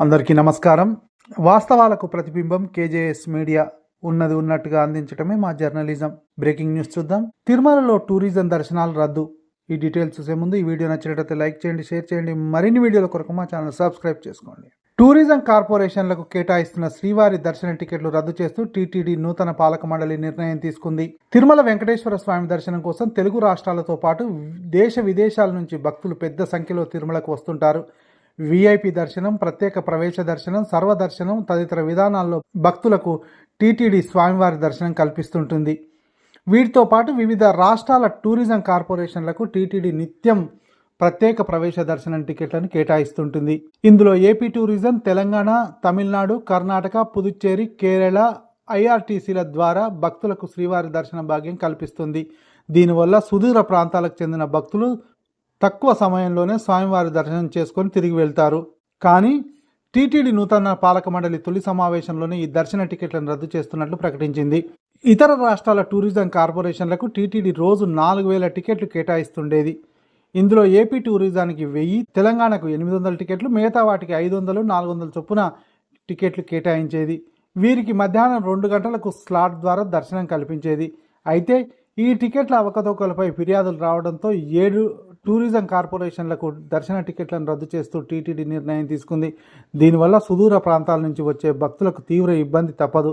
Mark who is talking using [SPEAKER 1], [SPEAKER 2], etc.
[SPEAKER 1] అందరికీ నమస్కారం. వాస్తవాలకు ప్రతిబింబం కేజేఎస్ మీడియా ఉన్నది ఉన్నట్టుగా అందించడమే మా జర్నలిజం. బ్రేకింగ్ న్యూస్ చూద్దాం. తిరుమలలో టూరిజం దర్శనాలు రద్దు. ఈ డీటెయిల్స్ చూసే ముందు ఈ వీడియో నచ్చినట్లయితే లైక్ చేయండి షేర్ చేయండి. మరిన్ని వీడియోల కొరకు మా ఛానల్ సబ్స్క్రైబ్ చేసుకోండి. టూరిజం కార్పొరేషన్లకు కేటాయిస్తున్న శ్రీవారి దర్శన టికెట్లు రద్దు చేస్తూ టీటీడీ నూతన పాలక మండలి నిర్ణయం తీసుకుంది. తిరుమల వెంకటేశ్వర స్వామి దర్శనం కోసం తెలుగు రాష్ట్రాలతో పాటు దేశ విదేశాల నుంచి భక్తులు పెద్ద సంఖ్యలో తిరుమలకు వస్తుంటారు. వీఐపీ దర్శనం ప్రత్యేక ప్రవేశ దర్శనం సర్వదర్శనం తదితర విధానాల్లో భక్తులకు టీటీడీ స్వామివారి దర్శనం కల్పిస్తుంటుంది. వీటితో పాటు వివిధ రాష్ట్రాల టూరిజం కార్పొరేషన్లకు టీటీడీ నిత్యం ప్రత్యేక ప్రవేశ దర్శనం టికెట్లను కేటాయిస్తుంటుంది. ఇందులో ఏపీ టూరిజం తెలంగాణ తమిళనాడు కర్ణాటక పుదుచ్చేరి కేరళ ఐఆర్టీసీల ద్వారా భక్తులకు శ్రీవారి దర్శన భాగ్యం కల్పిస్తుంది. దీనివల్ల సుదూర ప్రాంతాలకు చెందిన భక్తులు తక్కువ సమయంలోనే స్వామివారి దర్శనం చేసుకొని తిరిగి వెళ్తారు. కానీ టీటీడీ నూతన పాలక మండలి తొలి సమావేశంలోనే ఈ దర్శన టికెట్లను రద్దు చేస్తున్నట్లు ప్రకటించింది. ఇతర రాష్ట్రాల టూరిజం కార్పొరేషన్లకు టీటీడీ రోజు నాలుగు వేల టికెట్లు కేటాయిస్తుండేది. ఇందులో ఏపీ టూరిజానికి వెయ్యి తెలంగాణకు ఎనిమిది వందల టికెట్లు మిగతా వాటికి ఐదు వందలు నాలుగు వందల చొప్పున టికెట్లు కేటాయించేది. వీరికి మధ్యాహ్నం రెండు గంటలకు స్లాట్ ద్వారా దర్శనం కల్పించేది. అయితే ఈ టికెట్ల అవకతవకలపై ఫిర్యాదులు రావడంతో ఏడు టూరిజం కార్పొరేషన్లకు దర్శన టికెట్లను రద్దు చేస్తూ టీటీడీ నిర్ణయం తీసుకుంది. దీనివల్ల సుదూర ప్రాంతాల నుంచి వచ్చే భక్తులకు తీవ్ర ఇబ్బంది తప్పదు.